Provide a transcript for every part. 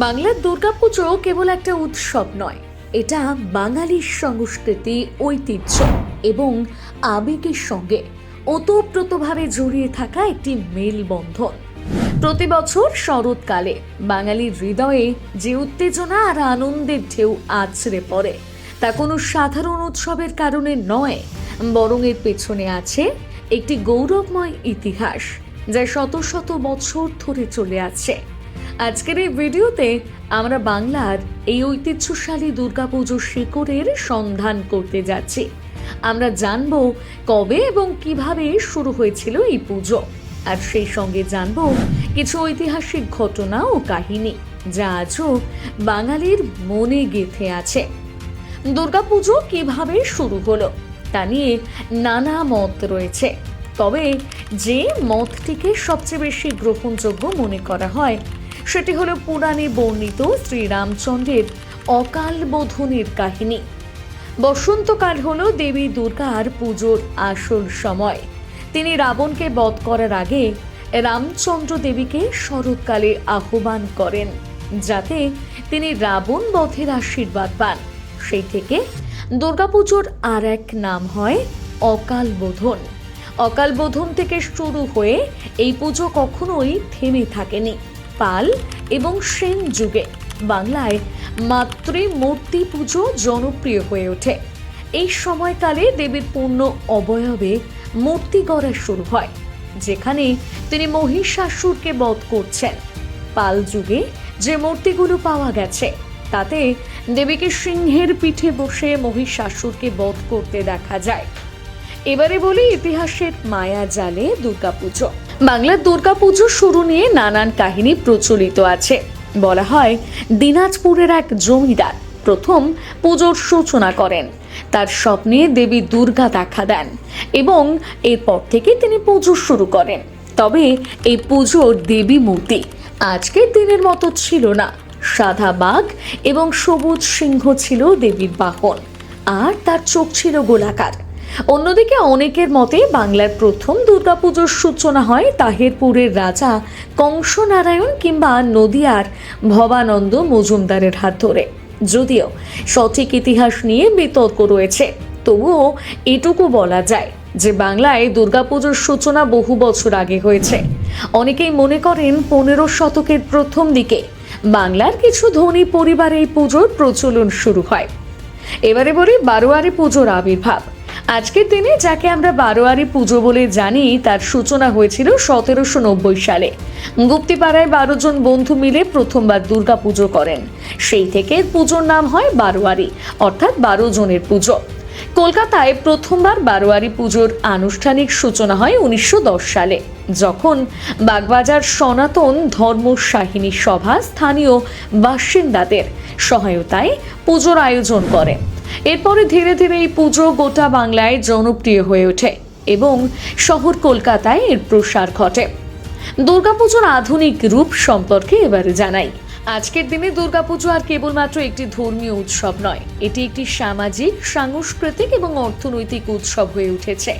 বাংলার দুর্গাপুজো কেবল একটা উৎসব নয়, এটা বাঙালির সংস্কৃতি, ঐতিহ্য এবং আবেগের সঙ্গে ওতপ্রোতভাবে জড়িয়ে থাকা একটি মেলবন্ধন। প্রতি বছর শরৎকালে বাঙালির হৃদয়ে যে উত্তেজনা আর আনন্দের ঢেউ আছড়ে পড়ে, তা কোনো সাধারণ উৎসবের কারণে নয়, বরং এর পেছনে আছে একটি গৌরবময় ইতিহাস, যা শত শত বছর ধরে চলে আছে। আজকের এই ভিডিওতে আমরা বাংলার এই ঐতিহ্যশালী দুর্গাপুজোর শিকড়ের সন্ধান করতে যাচ্ছি। আমরা জানব কবে এবং কীভাবে শুরু হয়েছিল এই পুজো। আর সেই সঙ্গে জানব কিছু ঐতিহাসিক ঘটনা ও কাহিনী, যা আজও বাঙালির মনে গেঁথে আছে। দুর্গাপুজো কীভাবে শুরু হলো, তা নিয়ে নানা মত রয়েছে। তবে যে মতটিকে সবচেয়ে বেশি গ্রহণযোগ্য মনে করা হয় সেটি হলো পুরাণে বর্ণিত শ্রীরামচন্দ্রের অকাল বোধনের কাহিনী। বসন্তকাল হল দেবী দুর্গার পুজোর আসল সময়। তিনি রাবণকে বধ করার আগে রামচন্দ্র দেবীকে শরৎকালে আহ্বান করেন, যাতে তিনি রাবণ বধের আশীর্বাদ পান। সেই থেকে দুর্গাপুজোর আর এক নাম হয় অকাল বোধন। অকাল বোধন থেকে শুরু হয়ে এই পুজো কখনোই থেমে থাকেনি। পাল এবং সেন যুগে বাংলায় মাতৃমূর্তি পুজো জনপ্রিয় হয়ে ওঠে। এই সময়কালে দেবীর পূর্ণ অবয়বে মূর্তি গড়া শুরু হয়, যেখানে তিনি মহিষাসুরকে বধ করছেন। পাল যুগে যে মূর্তিগুলো পাওয়া গেছে, তাতে দেবীকে সিংহের পিঠে বসে মহিষাসুরকে বধ করতে দেখা যায়। এবারে বলি ইতিহাসের মায়া জালে দুর্গাপুজো। বাংলার দুর্গাপুজো শুরু নিয়ে নানান কাহিনী প্রচলিত আছে। বলা হয়, দিনাজপুরের এক জমিদার প্রথম পুজোর সূচনা করেন। তার স্বপ্নে দেবী দুর্গা দেখা দেন এবং এরপর থেকে তিনি পুজো শুরু করেন। তবে এই পুজোর দেবী মূর্তি আজকের দিনের মতো ছিল না। সাদা বাঘ এবং সবুজ সিংহ ছিল দেবীর বাহন। আর তার চোখ ছিল গোলাকার। অন্যদিকে অনেকের মতে বাংলার প্রথম দুর্গাপুজোর সূচনা হয় তাহেরপুরের রাজা কংসনারায়ণ কিংবা নদিয়ার ভবানন্দ মজুমদারের হাত ধরে। যদিও সঠিক ইতিহাস নিয়ে বিতর্ক রয়েছে, তবুও এটুকু বলা যায় যে বাংলায় দুর্গাপুজোর সূচনা বহু বছর আগে হয়েছে। অনেকেই মনে করেন পনেরো শতকের প্রথম দিকে বাংলার কিছু ধনী পরিবারে এই পুজোর প্রচলন শুরু হয়। এবারে বলি বারোয়ারি পুজোর আবির্ভাব। আজকের দিনে যাকে আমরা বারোয়ারি পুজো বলে জানি, তার সূচনা হয়েছিল সতেরোশো নব্বই সালে। গুপ্তিপাড়ায় বারো জন বন্ধু মিলে প্রথমবার দুর্গা পুজো করেন। সেই থেকে পুজোর নাম হয় বারোয়ারি, অর্থাৎ বারো জনের পুজো। কলকাতায় প্রথমবার বারোয়ারি পুজোর আনুষ্ঠানিক সূচনা হয় উনিশশো দশ সালে, যখন বাগবাজার সনাতন ধর্মসাহিনী সভা স্থানীয় বাসিন্দাদের সহায়তায় পুজোর আয়োজন করে। এরপরে ধীরে ধীরে এই পুজো গোটা বাংলায় জনপ্রিয় হয়ে ওঠে এবং শহর কলকাতায় এর প্রসার ঘটে। দুর্গাপুজোর আধুনিক রূপ সম্পর্কে এবারে জানাই। আজকের দিনে দুর্গাপুজো আর কেবলমাত্র একটি ধর্মীয় উৎসব নয়, এটি একটি সামাজিক, সাংস্কৃতিক এবং অর্থনৈতিক উৎসব হয়ে উঠেছে।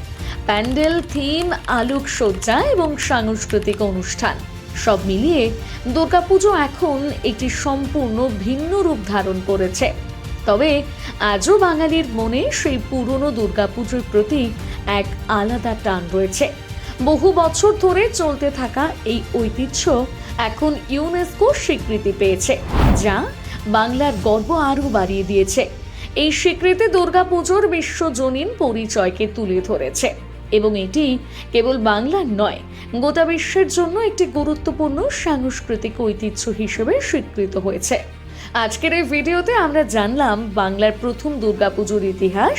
প্যান্ডেল, থিম, আলোকসজ্জা এবং সাংস্কৃতিক অনুষ্ঠান, সব মিলিয়ে দুর্গাপুজো এখন একটি সম্পূর্ণ ভিন্ন রূপ ধারণ করেছে। তবে আজও বাঙালির মনে সেই পুরনো দুর্গাপুজোর প্রতি এক আলাদা টান রয়েছে। বহু বছর ধরে চলতে থাকা এই ঐতিহ্য এখন ইউনেস্কো স্বীকৃতি পেয়েছে, যা বাংলার গর্ব আরও বাড়িয়ে দিয়েছে। এই স্বীকৃতি দুর্গাপুজোর বিশ্বজনীন পরিচয়কে তুলে ধরেছে এবং এটি কেবল বাংলার নয়, গোটা বিশ্বের জন্য একটি গুরুত্বপূর্ণ সাংস্কৃতিক ঐতিহ্য হিসেবে স্বীকৃত হয়েছে। আজকের এই ভিডিওতে আমরা জানলাম বাংলার প্রথম দুর্গাপুজোর ইতিহাস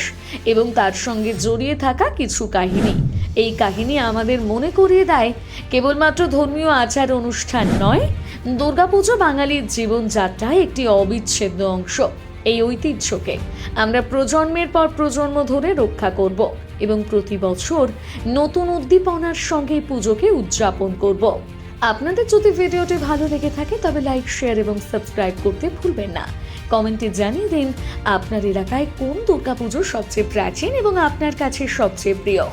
এবং তার সঙ্গে জড়িয়ে থাকা কিছু কাহিনী। এই কাহিনী আমাদের মনে করিয়ে দেয়, কেবলমাত্র ধর্মীয় আচার অনুষ্ঠান নয়, দুর্গাপুজো বাঙালির জীবনযাত্রায় একটি অবিচ্ছেদ্য অংশ। এই ঐতিহ্যকে আমরা প্রজন্মের পর প্রজন্ম ধরে রক্ষা করব এবং প্রতি বছর নতুন উদ্দীপনার সঙ্গে পুজোকে উদযাপন করব। আপনাদের যদি ভিডিওটি ভালো লেগে থাকে, তবে লাইক শেয়ার এবং সাবস্ক্রাইব করতে ভুলবেন না। কমেন্টে জানিয়ে দিন, আপনার এলাকায় কোন দুর্গাপুজো সবচেয়ে প্রাচীন এবং আপনার কাছে সবচেয়ে প্রিয়?